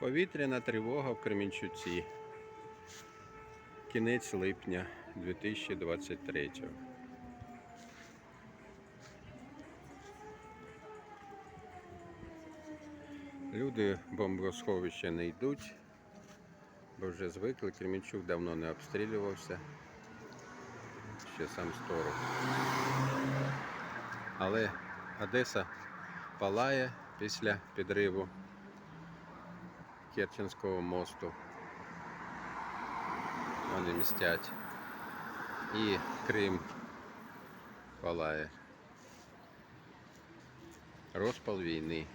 Повітряна тривога в Кременчуці. Кінець липня 2023. Люди в бомбосховище не йдуть, бо вже звикли. Кременчук давно не обстрілювався. Ще сам сторож. Але Одеса палає після підриву Керченського мосту. Вони містять. І Крим палає. Розпал війни.